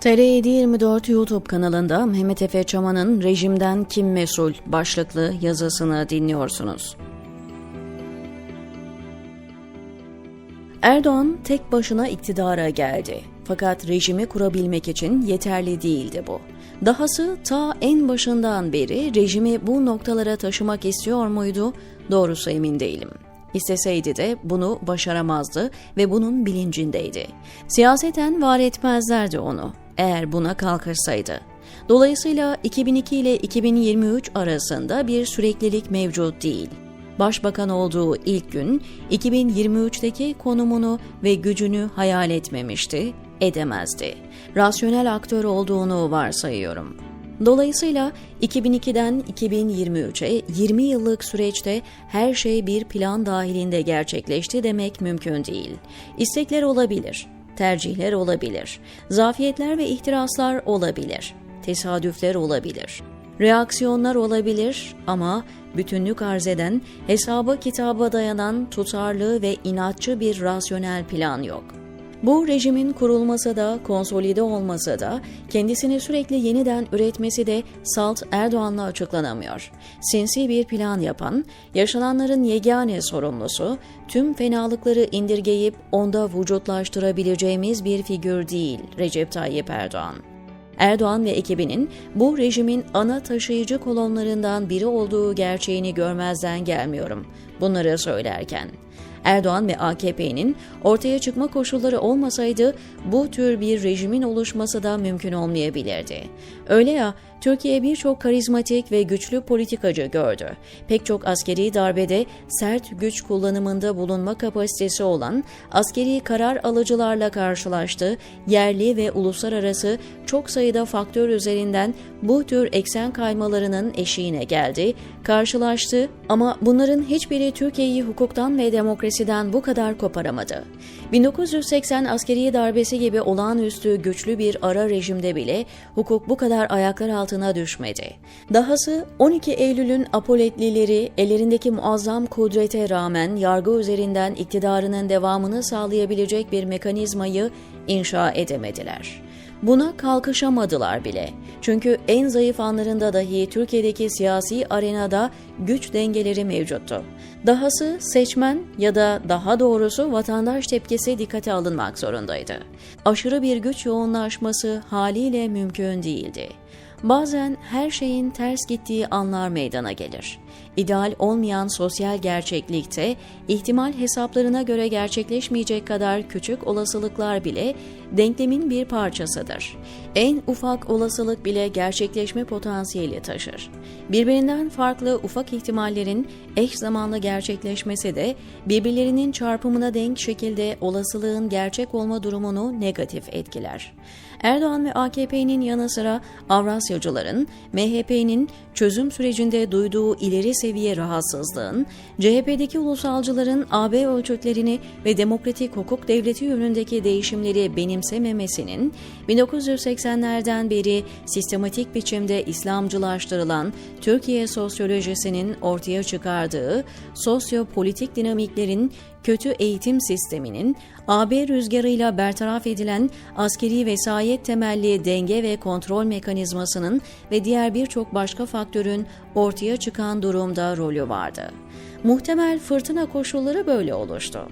TR724 YouTube kanalında Mehmet Efe Çaman'ın Rejimden Kim Mesul başlıklı yazısını dinliyorsunuz. Erdoğan tek başına iktidara geldi. Fakat rejimi kurabilmek için yeterli değildi bu. Dahası ta en başından beri rejimi bu noktalara taşımak istiyor muydu? Doğrusu emin değilim. İsteseydi de bunu başaramazdı ve bunun bilincindeydi. Siyaseten var etmezlerdi onu eğer buna kalkırsaydı. Dolayısıyla 2002 ile 2023 arasında bir süreklilik mevcut değil. Başbakan olduğu ilk gün 2023'teki konumunu ve gücünü hayal etmemişti, edemezdi. Rasyonel aktör olduğunu varsayıyorum. Dolayısıyla 2002'den 2023'e 20 yıllık süreçte her şey bir plan dahilinde gerçekleşti demek mümkün değil. İstekler olabilir, tercihler olabilir, zafiyetler ve ihtiraslar olabilir, tesadüfler olabilir, reaksiyonlar olabilir ama bütünlük arz eden, hesaba kitaba dayanan tutarlı ve inatçı bir rasyonel plan yok. Bu rejimin kurulması da, konsolide olması da, kendisini sürekli yeniden üretmesi de Salt Erdoğan'la açıklanamıyor. Sinsi bir plan yapan, yaşananların yegane sorumlusu, tüm fenalıkları indirgeyip onda vücutlaştırabileceğimiz bir figür değil Recep Tayyip Erdoğan. Erdoğan ve ekibinin bu rejimin ana taşıyıcı kolonlarından biri olduğu gerçeğini görmezden gelmiyorum bunları söylerken. Erdoğan ve AKP'nin ortaya çıkma koşulları olmasaydı bu tür bir rejimin oluşması da mümkün olmayabilirdi. Öyle ya Türkiye birçok karizmatik ve güçlü politikacı gördü. Pek çok askeri darbede sert güç kullanımında bulunma kapasitesi olan askeri karar alıcılarla karşılaştı. Yerli ve uluslararası çok sayıda faktör üzerinden bu tür eksen kaymalarının eşiğine geldi, karşılaştı ama bunların hiçbiri Türkiye'yi hukuktan ve demokrasiden bu kadar koparamadı. 1980 askeri darbesi gibi olağanüstü güçlü bir ara rejimde bile hukuk bu kadar ayaklar altına düşmedi. Dahası 12 Eylül'ün apoletlileri ellerindeki muazzam kudrete rağmen yargı üzerinden iktidarının devamını sağlayabilecek bir mekanizmayı inşa edemediler. Buna kalkışamadılar bile. Çünkü en zayıf anlarında dahi Türkiye'deki siyasi arenada güç dengeleri mevcuttu. Dahası seçmen ya da daha doğrusu vatandaş tepkisi dikkate alınmak zorundaydı. Aşırı bir güç yoğunlaşması haliyle mümkün değildi. Bazen her şeyin ters gittiği anlar meydana gelir. İdeal olmayan sosyal gerçeklikte ihtimal hesaplarına göre gerçekleşmeyecek kadar küçük olasılıklar bile denklemin bir parçasıdır. En ufak olasılık bile gerçekleşme potansiyeli taşır. Birbirinden farklı ufak ihtimallerin eş zamanlı gerçekleşmesi de birbirlerinin çarpımına denk şekilde olasılığın gerçek olma durumunu negatif etkiler. Erdoğan ve AKP'nin yanı sıra Avrasyacıların, MHP'nin çözüm sürecinde duyduğu ileri seviye rahatsızlığın, CHP'deki ulusalcıların AB ölçütlerini ve demokratik hukuk devleti yönündeki değişimleri benimsememesinin, 1980'lerden beri sistematik biçimde İslamcılaştırılan Türkiye sosyolojisinin ortaya çıkardığı sosyopolitik dinamiklerin kötü eğitim sisteminin AB rüzgarıyla bertaraf edilen askeri vesayet temelli denge ve kontrol mekanizmasının ve diğer birçok başka faktörün ortaya çıkan durumda rolü vardı. Muhtemel fırtına koşulları böyle oluştu.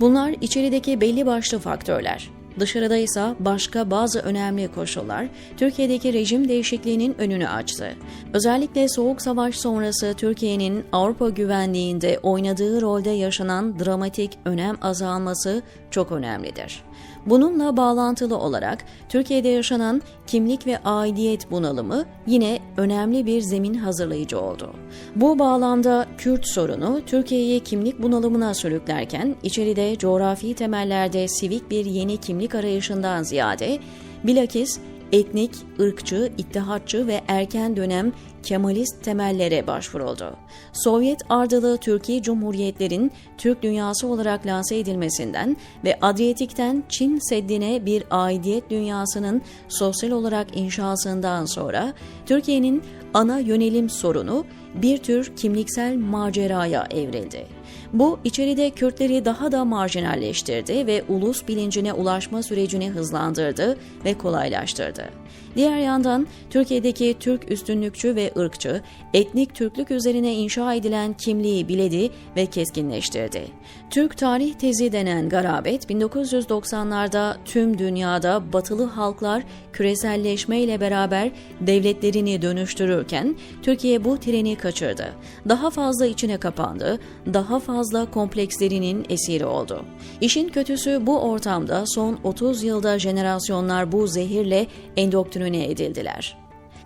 Bunlar içerideki belli başlı faktörler. Dışarıda ise başka bazı önemli koşullar Türkiye'deki rejim değişikliğinin önünü açtı. Özellikle Soğuk Savaş sonrası Türkiye'nin Avrupa güvenliğinde oynadığı rolde yaşanan dramatik önem azalması çok önemlidir. Bununla bağlantılı olarak Türkiye'de yaşanan kimlik ve aidiyet bunalımı yine önemli bir zemin hazırlayıcı oldu. Bu bağlamda Kürt sorunu Türkiye'yi kimlik bunalımına sürüklerken içeride coğrafi temellerde sivik bir yeni kimlik arayışından ziyade bilakis etnik, ırkçı, ittihatçı ve erken dönem Kemalist temellere başvuruldu. Sovyet ardılı Türkiye Cumhuriyetlerin Türk dünyası olarak lanse edilmesinden ve Adriyatik'ten Çin Seddi'ne bir aidiyet dünyasının sosyal olarak inşasından sonra Türkiye'nin ana yönelim sorunu bir tür kimliksel maceraya evrildi. Bu içeride Kürtleri daha da marjinalleştirdi ve ulus bilincine ulaşma sürecini hızlandırdı ve kolaylaştırdı. Diğer yandan Türkiye'deki Türk üstünlükçü ve ırkçı, etnik Türklük üzerine inşa edilen kimliği biledi ve keskinleştirdi. Türk tarih tezi denen garabet 1990'larda tüm dünyada batılı halklar küreselleşme ile beraber devletlerini dönüştürürken Türkiye bu treni kaçırdı. Daha fazla içine kapandı, daha fazla komplekslerinin esiri oldu. İşin kötüsü bu ortamda son 30 yılda jenerasyonlar bu zehirle endoktrine edildiler.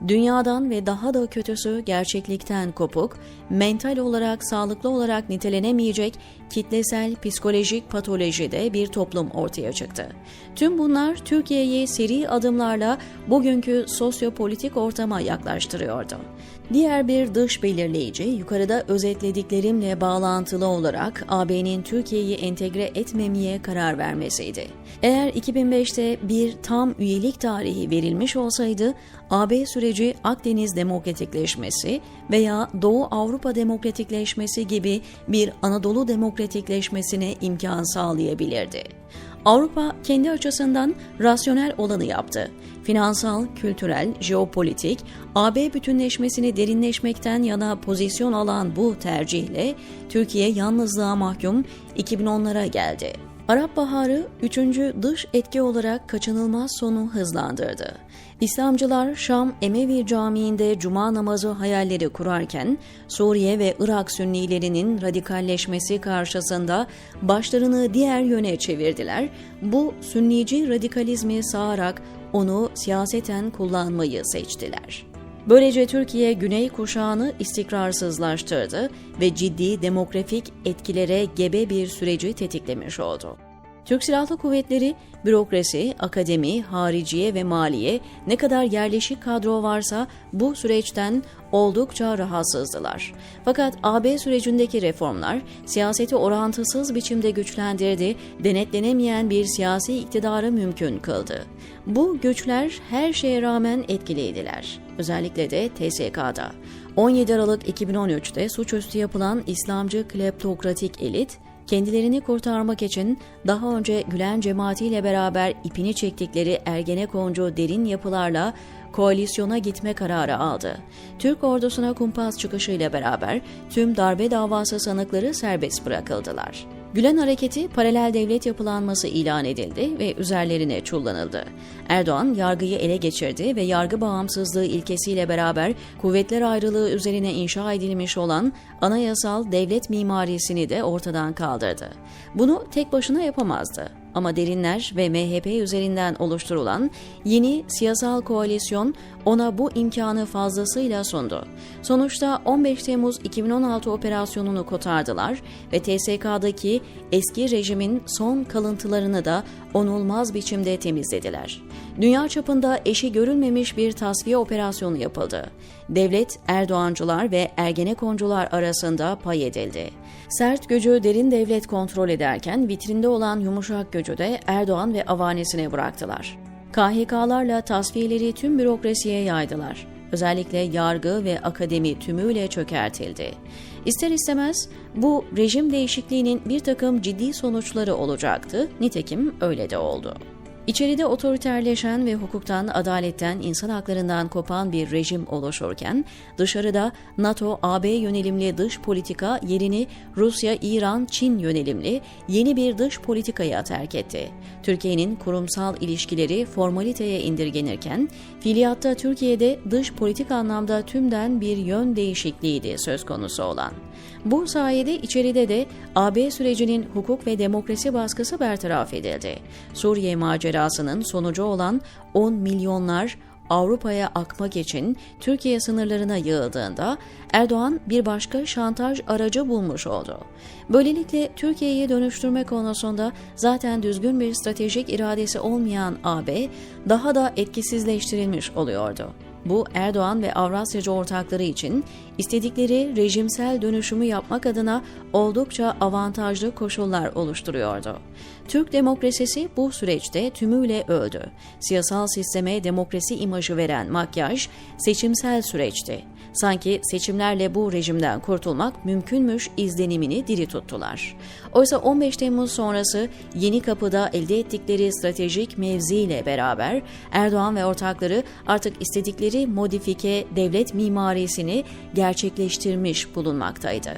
Dünyadan ve daha da kötüsü gerçeklikten kopuk, mental olarak sağlıklı olarak nitelenemeyecek kitlesel psikolojik patolojide bir toplum ortaya çıktı. Tüm bunlar Türkiye'yi seri adımlarla bugünkü sosyopolitik ortama yaklaştırıyordu. Diğer bir dış belirleyici yukarıda özetlediklerimle bağlantılı olarak AB'nin Türkiye'yi entegre etmemeye karar vermesiydi. Eğer 2005'te bir tam üyelik tarihi verilmiş olsaydı AB süreci Akdeniz demokratikleşmesi veya Doğu Avrupa demokratikleşmesi gibi bir Anadolu demokratikleşmesine imkan sağlayabilirdi. Avrupa kendi açısından rasyonel olanı yaptı. Finansal, kültürel, jeopolitik, AB bütünleşmesini derinleşmekten yana pozisyon alan bu tercihle Türkiye yalnızlığa mahkum 2010'lara geldi. Arap Baharı üçüncü dış etki olarak kaçınılmaz sonu hızlandırdı. İslamcılar Şam Emevi Camii'nde cuma namazı hayalleri kurarken Suriye ve Irak Sünnilerinin radikalleşmesi karşısında başlarını diğer yöne çevirdiler. Bu Sünnici radikalizmi sağarak onu siyaseten kullanmayı seçtiler. Böylece Türkiye Güney kuşağını istikrarsızlaştırdı ve ciddi demografik etkilere gebe bir süreci tetiklemiş oldu. Türk Silahlı Kuvvetleri, bürokrasi, akademi, hariciye ve maliye ne kadar yerleşik kadro varsa bu süreçten oldukça rahatsızdılar. Fakat AB sürecindeki reformlar siyaseti orantısız biçimde güçlendirdi, denetlenemeyen bir siyasi iktidarı mümkün kıldı. Bu güçler her şeye rağmen etkiliydiler. Özellikle de TSK'da. 17 Aralık 2013'te suçüstü yapılan İslamcı kleptokratik elit, kendilerini kurtarmak için daha önce Gülen cemaatiyle beraber ipini çektikleri Ergenekoncu derin yapılarla koalisyona gitme kararı aldı. Türk ordusuna kumpas çıkışıyla beraber tüm darbe davası sanıkları serbest bırakıldılar. Gülen hareketi paralel devlet yapılanması ilan edildi ve üzerlerine çullanıldı. Erdoğan yargıyı ele geçirdi ve yargı bağımsızlığı ilkesiyle beraber kuvvetler ayrılığı üzerine inşa edilmiş olan anayasal devlet mimarisini de ortadan kaldırdı. Bunu tek başına yapamazdı ama derinler ve MHP üzerinden oluşturulan yeni siyasal koalisyon ona bu imkanı fazlasıyla sundu. Sonuçta 15 Temmuz 2016 operasyonunu kotardılar ve TSK'daki eski rejimin son kalıntılarını da onulmaz biçimde temizlediler. Dünya çapında eşi görülmemiş bir tasfiye operasyonu yapıldı. Devlet, Erdoğancılar ve Ergenekoncular arasında pay edildi. Sert gücü derin devlet kontrol ederken vitrinde olan yumuşak gücü de Erdoğan ve avanesine bıraktılar. KHK'larla tasfiyeleri tüm bürokrasiye yaydılar. Özellikle yargı ve akademi tümüyle çökertildi. İster istemez bu rejim değişikliğinin bir takım ciddi sonuçları olacaktı, nitekim öyle de oldu. İçeride otoriterleşen ve hukuktan, adaletten, insan haklarından kopan bir rejim oluşurken, dışarıda NATO, AB yönelimli dış politika yerini Rusya, İran, Çin yönelimli yeni bir dış politikaya terk etti. Türkiye'nin kurumsal ilişkileri formaliteye indirgenirken, fiiliyatta Türkiye'de dış politik anlamda tümden bir yön değişikliğiydi söz konusu olan. Bu sayede içeride de AB sürecinin hukuk ve demokrasi baskısı bertaraf edildi. Suriye macerasının sonucu olan 10 milyonlar Avrupa'ya akmak için Türkiye sınırlarına yığıldığında Erdoğan bir başka şantaj aracı bulmuş oldu. Böylelikle Türkiye'yi dönüştürme konusunda zaten düzgün bir stratejik iradesi olmayan AB daha da etkisizleştirilmiş oluyordu. Bu Erdoğan ve Avrasyacı ortakları için istedikleri rejimsel dönüşümü yapmak adına oldukça avantajlı koşullar oluşturuyordu. Türk demokrasisi bu süreçte tümüyle öldü. Siyasal sisteme demokrasi imajı veren makyaj seçimsel süreçti. Sanki seçimlerle bu rejimden kurtulmak mümkünmüş izlenimini diri tuttular. Oysa 15 Temmuz sonrası Yeni Kapı'da elde ettikleri stratejik mevziyle beraber Erdoğan ve ortakları artık istedikleri modifike devlet mimarisini gerçekleştirmiş bulunmaktaydı.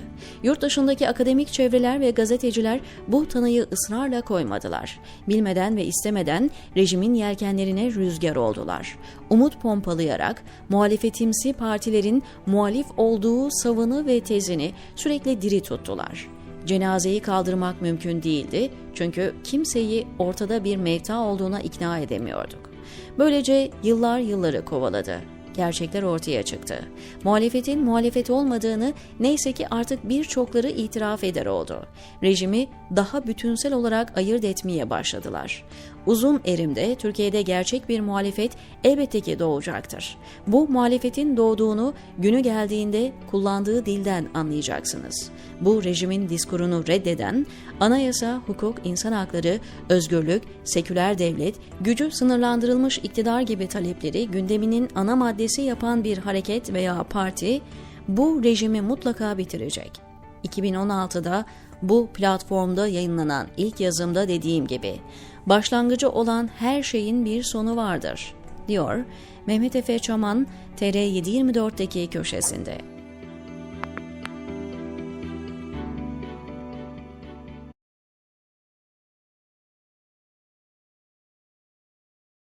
Yurt dışındaki akademik çevreler ve gazeteciler bu tanıyı ısrarla koymadılar. Bilmeden ve istemeden rejimin yelkenlerine rüzgar oldular. Umut pompalayarak muhalefetimsi partilerin muhalif olduğu savını ve tezini sürekli diri tuttular. Cenazeyi kaldırmak mümkün değildi çünkü kimseyi ortada bir mevta olduğuna ikna edemiyorduk. Böylece yıllar yılları kovaladı gerçekler ortaya çıktı. Muhalefetin muhalefet olmadığını neyse ki artık birçokları itiraf eder oldu. Rejimi daha bütünsel olarak ayırt etmeye başladılar. Uzun erimde Türkiye'de gerçek bir muhalefet elbette ki doğacaktır. Bu muhalefetin doğduğunu günü geldiğinde kullandığı dilden anlayacaksınız. Bu rejimin diskurunu reddeden, anayasa, hukuk, insan hakları, özgürlük, seküler devlet, gücü sınırlandırılmış iktidar gibi talepleri gündeminin ana maddesi yapan bir hareket veya parti bu rejimi mutlaka bitirecek. 2016'da bu platformda yayınlanan ilk yazımda dediğim gibi başlangıcı olan her şeyin bir sonu vardır, diyor Mehmet Efe Çaman TR724'deki köşesinde.